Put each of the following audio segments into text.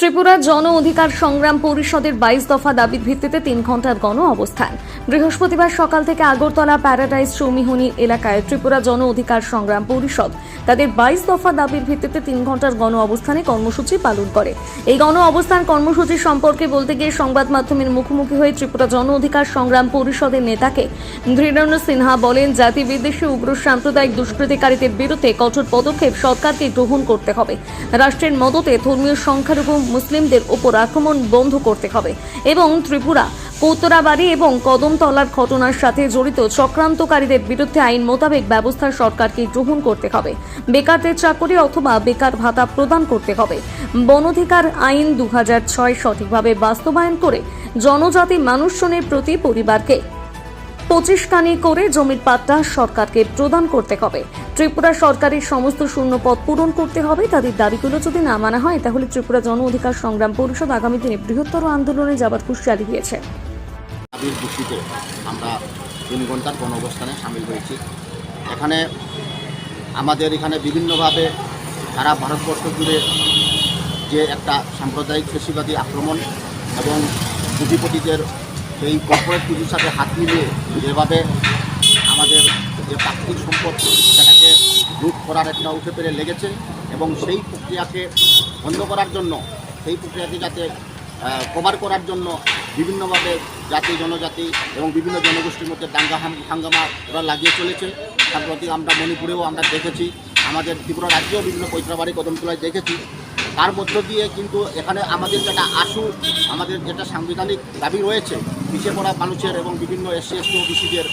ত্রিপুরা জন অধিকার সংগ্রাম পরিষদের বাইশ দফা দাবির ভিত্তিতে তিন ঘণ্টার গণ অবস্থান। বৃহস্পতিবার সকাল থেকে আগরতলা প্যারাডাইজ চৌমিহনি এলাকায় ত্রিপুরা জন অধিকার সংগ্রাম পরিষদ তাদের বাইশ দফা দাবির ভিত্তিতে তিন ঘণ্টার গণ অবস্থানে কর্মসূচি পালন করে। এই গণ অবস্থান কর্মসূচি সম্পর্কে বলতে গিয়ে সংবাদ মাধ্যমের মুখোমুখি হয়ে ত্রিপুরা জন অধিকার সংগ্রাম পরিষদের নেতাকে ধীরেন্দ্র সিনহা বলেন, জাতি বিদ্বেষী, উগ্র, সাম্প্রদায়িক দুষ্কৃতিকারীদের বিরুদ্ধে কঠোর পদক্ষেপ সরকারকে গ্রহণ করতে হবে। রাষ্ট্রের মদতে ধর্মীয় সংখ্যালঘু মুসলিমদের উপর আক্রমণ বন্ধ করতে হবে। এবং ত্রিপুরা, কৌতরাবাড়ি এবং কদমতলার ঘটনার সাথে জড়িত চক্রান্তকারীদের বিরুদ্ধে আইন মোতাবেক ব্যবস্থা সরকারকে গ্রহণ করতে হবে। বেকারদের চাকরি অথবা বেকার ভাতা প্রদান করতে হবে। বনধিকার আইন দু হাজার ছয় সঠিকভাবে বাস্তবায়ন করে জনজাতি মানুষজনের প্রতি পরিবারকে পঁচিশ কানি করে জমির পাট্টা সরকারকে প্রদান করতে হবে। ত্রিপুরা সরকারের সমস্ত শূন্য পদ পূরণ করতে হবে। তাদের দাবিগুলো যদি না মানা হয়, তাহলে ত্রিপুরা জন অধিকার সংগ্রাম পরিষদ আগামী দিনে বৃহত্তর আন্দোলনে যাবার হুঁশিয়ারি দিয়েছে। আমরা তিন ঘণ্টার গণঅবস্থানে সামিল হয়েছি। এখানে আমাদের এখানে বিভিন্নভাবে সারা ভারতবর্ষ জুড়ে যে একটা সাম্প্রদায়িক ফেসিবাদী আক্রমণ এবং পুঁজিপতিদের এই কর্পোরেট পুঁজির সাথে হাত মিলিয়ে যেভাবে আমাদের যে প্রাকৃতিক সম্পদ সেটাকে লুট করার একটা উঠে পেরে লেগেছে এবং সেই প্রক্রিয়াকে বন্ধ করার জন্য, সেই প্রক্রিয়াকে যাতে কভার করার জন্য বিভিন্নভাবে জাতি, জনজাতি এবং বিভিন্ন জনগোষ্ঠীর মধ্যে দাঙ্গা হাঙ্গামা ওরা লাগিয়ে চলেছে। সম্প্রতি আমরা মণিপুরেও আমরা দেখেছি, আমাদের ত্রিপুরা রাজ্যেও বিভিন্ন কৈত্রাবাড়ি কদমতলায় দেখেছি। তার মধ্য দিয়ে কিন্তু এখানে আমাদের যেটা আশু, আমাদের যেটা সাংবিধানিক দাবি রয়েছে, পিছিয়ে পড়া মানুষের এবং বিভিন্ন এসসি, এসটি, ওবিসিদের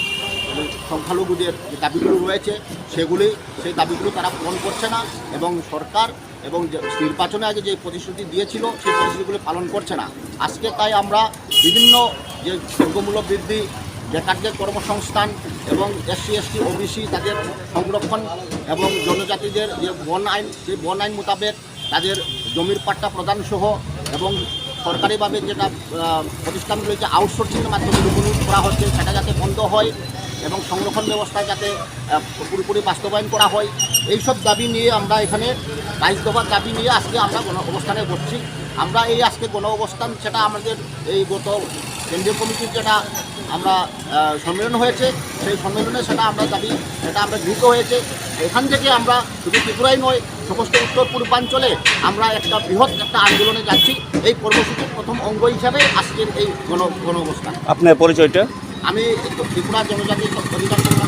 সংখ্যালঘুদের যে দাবিগুলো রয়েছে সেগুলি সেই দাবিগুলো তারা পূরণ করছে না এবং সরকার এবং নির্বাচনে আগে যে প্রতিশ্রুতি দিয়েছিল সেই প্রতিশ্রুতিগুলো পালন করছে না। আজকে তাই আমরা বিভিন্ন যে দ্রব্যমূল্য বৃদ্ধি বেকারদের কর্মসংস্থান এবং এসসি এসটি ওবিসি তাদের সংরক্ষণ এবং জনজাতিদের যে বন আইন সেই বন আইন মোতাবেক তাদের জমির পাট্টা প্রদান সহ এবং সরকারিভাবে যেটা আহ, প্রতিষ্ঠান রয়েছে আউটসোর্সিংয়ের মাধ্যমে করা হচ্ছে সেটা যাতে বন্ধ হয়। এবং সংরক্ষণ ব্যবস্থা যাতে পুরোপুরি বাস্তবায়ন করা হয়। এইসব দাবি নিয়ে আমরা এখানে বাইশ দফার দাবি নিয়ে আজকে আমরা গণ অবস্থানে বসছি। আমরা এই আজকে গণ অবস্থান সেটা আমাদের এই গত কেন্দ্রীয় কমিটির যেটা আমরা সম্মেলন হয়েছে, সেই সম্মেলনে সেটা আমরা দাবি, সেটা আমরা গৃহীত হয়েছে। এখান থেকে আমরা শুধু ত্রিপুরাই নয়, সমস্ত উত্তর পূর্বাঞ্চলে আমরা একটা বৃহৎ একটা আন্দোলনে যাচ্ছি। এই কর্মসূচির প্রথম অঙ্গ হিসাবে আজকের এই গণ গণ অবস্থান। আপনার পরিচয়টা? আমি ত্রিপুরা জনজাতি অধিকার